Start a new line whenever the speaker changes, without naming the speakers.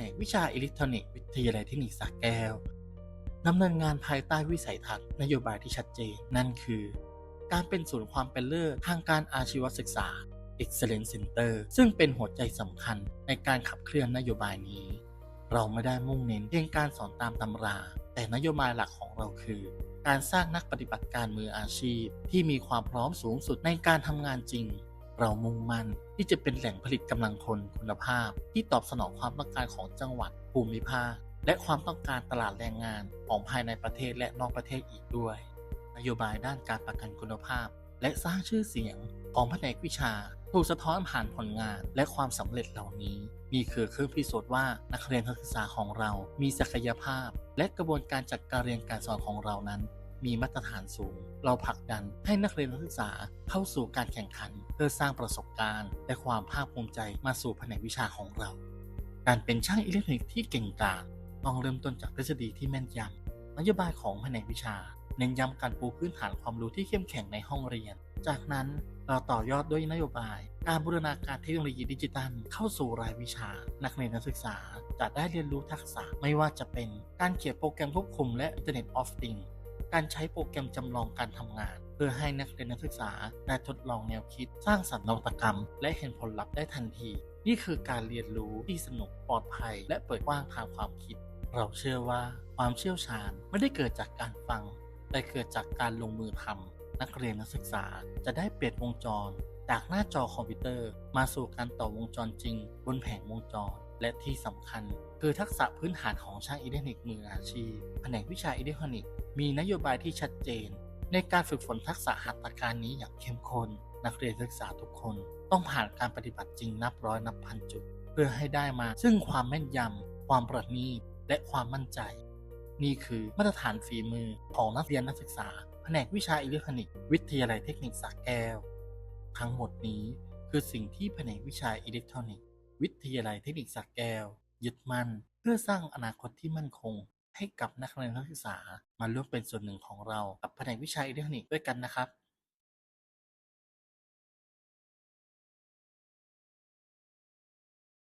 นกวิชาอิเล็กทรอนิกส์วิทยาลัยเทคนิคสระแก้วดำเนินงานภายใต้วิสัยทัศน์นโยบายที่ชัดเจน นั่นคือ การเป็นศูนย์ความเป็นเลิศทางการอาชีวศึกษา Excellence Center ซึ่งเป็นหัวใจสำคัญในการขับเคลื่อนนโยบายนี้ เราไม่ได้มุ่งเน้นเพียงการสอนตามตำรา แต่นโยบายหลักของเราคือ การสร้างนักปฏิบัติการมืออาชีพ ที่มีความพร้อมสูงสุดในการทำงานจริง เรามุ่งมั่นที่จะเป็นแหล่งผลิตกำลังคนคุณภาพ ที่ตอบสนองความต้องการของจังหวัดภูมิภาค และความต้องการตลาดแรงงานของภายในประเทศและนอกประเทศอีกด้วย นโยบายด้านการประกันคุณภาพ และสร้างชื่อเสียงของแผนกวิชา ถูกสะท้อนผ่านผลงานและความสำเร็จเหล่านี้นี่คือเครื่องพิสูจน์ว่านักเรียนนักศึกษาของเรา มีศักยภาพ และกระบวนการจัดการเรียนการสอนของเรานั้น มีมาตรฐานสูง เราผลักดันให้นักเรียนนักศึกษาเข้าสู่การแข่งขัน เพื่อสร้างประสบการณ์ และความภาคภูมิใจมาสู่แผนกวิชาของเรา การเป็นช่างอิเล็กทรอนิกส์ที่เก่งกาจต้องเริ่มต้นจากทฤษฎีที่แม่นยำนโยบายของแผนกวิชา เน้นย้ำการปูพื้นฐานความรู้ที่เข้มแข็งในห้องเรียน จากนั้นเราต่อยอดด้วยนโยบาย การบูรณาการเทคโนโลยีดิจิทัล เข้าสู่รายวิชา นักเรียนนักศึกษาจะได้เรียนรู้ทักษะไม่ว่าจะเป็นการเขียนโปรแกรมควบคุมและ Internet of Things การใช้โปรแกรมจำลองการทำงาน เพื่อให้นักเรียนนักศึกษาได้ทดลองแนวคิด สร้างสรรค์นวัตกรรม และเห็นผลลัพธ์ได้ทันที นี่คือการเรียนรู้ที่สนุกปลอดภัย และเปิดกว้างทางความคิด เราเชื่อว่าความเชี่ยวชาญไม่ได้เกิดจากการฟัง แต่เกิดจากการลงมือทำนักเรียนนักศึกษาจะได้เปลี่ยนวงจร จากหน้าจอคอมพิวเตอร์ มาสู่การต่อวงจรจริง บนแผงวงจร และที่สำคัญ คือทักษะพื้นฐานของช่างอิเล็กทรอนิกส์มืออาชีพ แผนกวิชาอิเล็กทรอนิกส์มีนโยบายที่ชัดเจน ในการฝึกฝนทักษะหัตถการนี้อย่างเข้มข้น นักเรียนศึกษาทุกคน ต้องผ่านการปฏิบัติจริงนับร้อยนับพันจุด เพื่อให้ได้มา ซึ่งความแม่นยำความประณีตและความมั่นใจ นี่คือมาตรฐานฝีมือของนักเรียนนักศึกษา แผนกวิชาอิเล็กทรอนิกส์วิทยาลัยเทคนิคสระแก้ว ทั้งหมดนี้คือสิ่งที่แผนกวิชาอิเล็กทรอนิกส์ วิทยาลัยเทคนิคสระแก้ว ยึดมั่น เพื่อสร้างอนาคตที่มั่นคง ให้กับนักเรียนนักศึกษา มาร่วมเป็นส่วนหนึ่งของเรากับแผนกวิชาอิเล็กทรอนิกส์ด้วยกันนะครับ